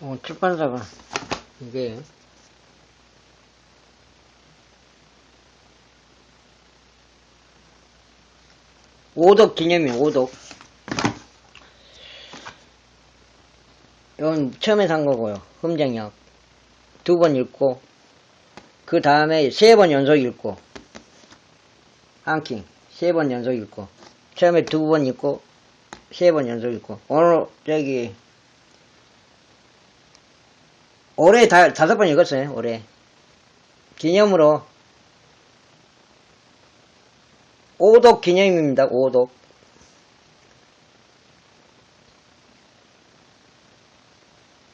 어, 출판사가 이게 오독 기념이 오독. 이건 처음에 산 거고요. 흠정약. 두 번 읽고, 그 다음에 세 번 연속 읽고, 한킹. 세 번 연속 읽고, 처음에 두 번 읽고, 세 번 연속 읽고, 오늘, 저기, 올해 다, 다섯 번 읽었어요, 올해. 기념으로, 오독 기념입니다, 오독.